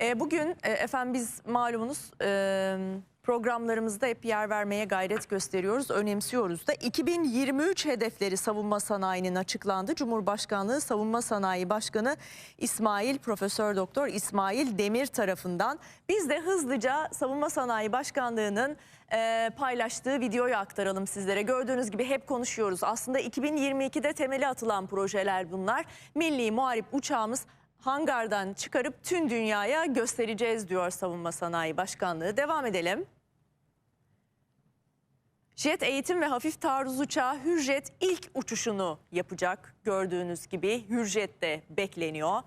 E, bugün e, efendim biz malumunuz e, programlarımızda hep yer vermeye gayret gösteriyoruz, önemsiyoruz da 2023 hedefleri savunma sanayinin açıklandı. Cumhurbaşkanlığı Savunma Sanayi Başkanı İsmail Profesör Doktor İsmail Demir tarafından biz de hızlıca Savunma Sanayi Başkanlığı'nın e, paylaştığı videoyu aktaralım sizlere. Gördüğünüz gibi hep konuşuyoruz. Aslında 2022'de temeli atılan projeler bunlar. Milli Muharip uçağımız hangardan çıkarıp tüm dünyaya göstereceğiz diyor Savunma Sanayi Başkanlığı. Devam edelim. Jet eğitim ve hafif taarruz uçağı Hürjet ilk uçuşunu yapacak. Gördüğünüz gibi Hürjet de bekleniyor.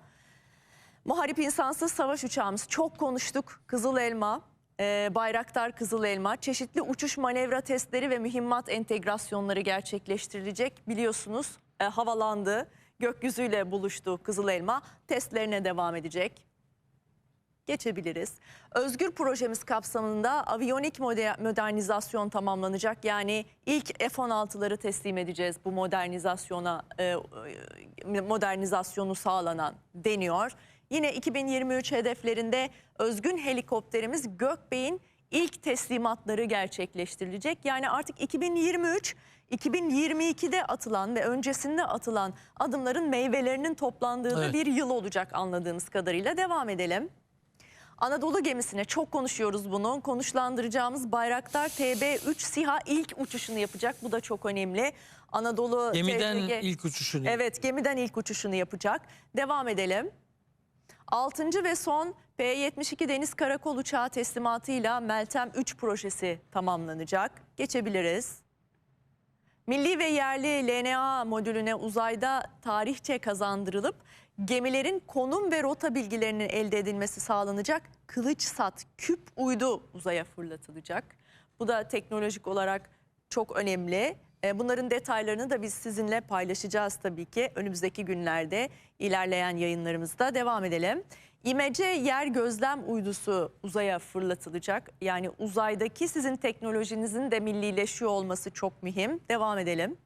Muharip insansız savaş uçağımız çok konuştuk. Kızıl Elma, e, Bayraktar Kızıl Elma çeşitli uçuş manevra testleri ve mühimmat entegrasyonları gerçekleştirilecek. Biliyorsunuz e, havalandı, gökyüzüyle buluştu Kızıl Elma. Testlerine devam edecek. Geçebiliriz. Özgür projemiz kapsamında aviyonik moder- modernizasyon tamamlanacak. Yani ilk F-16'ları teslim edeceğiz bu modernizasyona e, e, modernizasyonu sağlanan deniyor. Yine 2023 hedeflerinde özgün helikopterimiz Gökbey'in ilk teslimatları gerçekleştirilecek. Yani artık 2023 2022'de atılan ve öncesinde atılan adımların meyvelerinin toplandığı Evet. bir yıl olacak anladığımız kadarıyla. Devam edelim. Anadolu gemisine çok konuşuyoruz bunu. Konuşlandıracağımız Bayraktar TB3 SİHA ilk uçuşunu yapacak. Bu da çok önemli. Anadolu Gemiden TFG ilk uçuşunu. Evet gemiden ilk uçuşunu yapacak. Devam edelim. Altıncı ve son P-72 Deniz Karakol Uçağı teslimatıyla Meltem 3 projesi tamamlanacak. Geçebiliriz. Milli ve yerli LNA modülüne uzayda tarihçe kazandırılıp gemilerin konum ve rota bilgilerinin elde edilmesi sağlanacak. Kılıçsat küp uydu uzaya fırlatılacak. Bu da teknolojik olarak çok önemli. E, Bunların detaylarını da biz sizinle paylaşacağız tabii ki önümüzdeki günlerde ilerleyen yayınlarımızda devam edelim. İmece yer gözlem uydusu uzaya fırlatılacak. Yani uzaydaki sizin teknolojinizin de millileşiyor olması çok mühim. Devam edelim.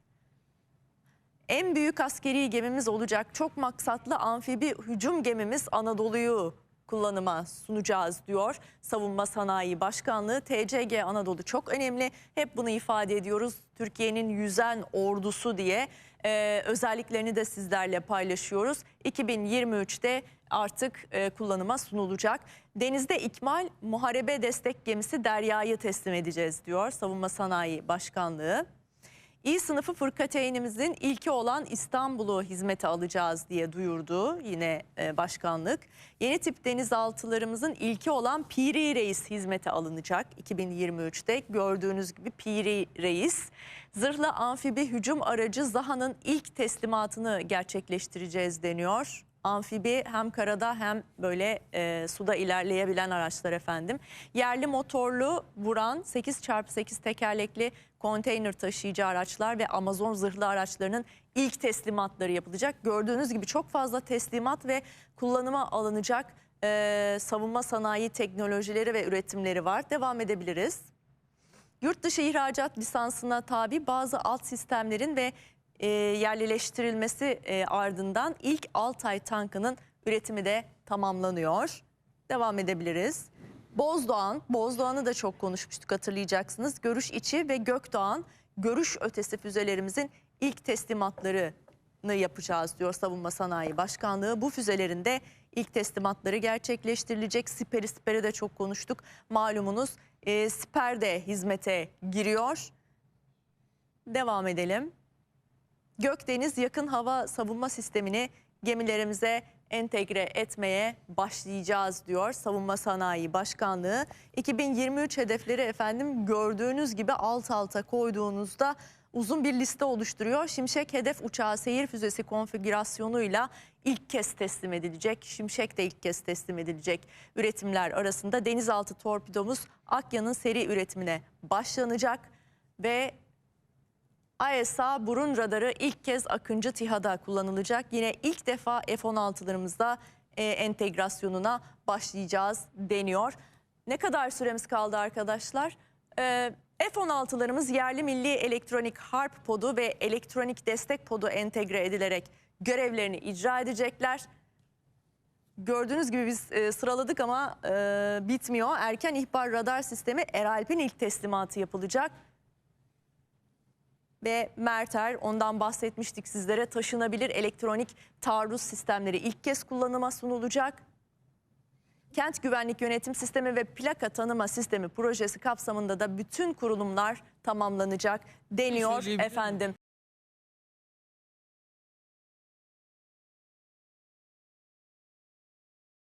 En büyük askeri gemimiz olacak çok maksatlı amfibi hücum gemimiz Anadolu'yu kullanıma sunacağız diyor. Savunma Sanayi Başkanlığı TCG Anadolu çok önemli. Hep bunu ifade ediyoruz. Türkiye'nin yüzen ordusu diye Ee, özelliklerini de sizlerle paylaşıyoruz. 2023'te artık e, kullanıma sunulacak. Denizde ikmal muharebe destek gemisi Derya'yı teslim edeceğiz diyor Savunma Sanayi Başkanlığı. İ sınıfı fırkateynimizin ilki olan İstanbul'u hizmete alacağız diye duyurdu yine e, başkanlık. Yeni tip denizaltılarımızın ilki olan Piri Reis hizmete alınacak 2023'te. Gördüğünüz gibi Piri Reis. Zırhlı amfibi hücum aracı Zaha'nın ilk teslimatını gerçekleştireceğiz deniyor. Amfibi hem karada hem böyle e, suda ilerleyebilen araçlar efendim. Yerli motorlu vuran 8x8 tekerlekli konteyner taşıyıcı araçlar ve Amazon zırhlı araçlarının ilk teslimatları yapılacak. Gördüğünüz gibi çok fazla teslimat ve kullanıma alınacak e, savunma sanayi teknolojileri ve üretimleri var. Devam edebiliriz. Yurt dışı ihracat lisansına tabi bazı alt sistemlerin ve e, yerlileştirilmesi e, ardından ilk Altay tankının üretimi de tamamlanıyor. Devam edebiliriz. Bozdoğan, Bozdoğan'ı da çok konuşmuştuk hatırlayacaksınız. Görüş içi ve Gökdoğan görüş ötesi füzelerimizin ilk teslimatlarını yapacağız diyor Savunma Sanayi Başkanlığı. Bu füzelerin de ilk teslimatları gerçekleştirilecek. Siper'i Siper'i de çok konuştuk. Malumunuz e, Siper de hizmete giriyor. Devam edelim. Gökdeniz yakın hava savunma sistemini gemilerimize entegre etmeye başlayacağız diyor Savunma Sanayi Başkanlığı. 2023 hedefleri efendim gördüğünüz gibi alt alta koyduğunuzda uzun bir liste oluşturuyor. Şimşek hedef uçağı seyir füzesi konfigürasyonuyla ilk kez teslim edilecek. Şimşek de ilk kez teslim edilecek üretimler arasında denizaltı torpidomuz Akya'nın seri üretimine başlanacak ve AESA burun radarı ilk kez Akıncı TİHA'da kullanılacak. Yine ilk defa F-16'larımızda e, entegrasyonuna başlayacağız deniyor. Ne kadar süremiz kaldı arkadaşlar? E, F-16'larımız yerli milli elektronik harp podu ve elektronik destek podu entegre edilerek görevlerini icra edecekler. Gördüğünüz gibi biz e, sıraladık ama e, bitmiyor. Erken ihbar radar sistemi Eralp'in ilk teslimatı yapılacak. Ve Merter ondan bahsetmiştik sizlere taşınabilir elektronik taarruz sistemleri ilk kez kullanıma sunulacak. Kent Güvenlik Yönetim Sistemi ve Plaka Tanıma Sistemi projesi kapsamında da bütün kurulumlar tamamlanacak deniyor efendim.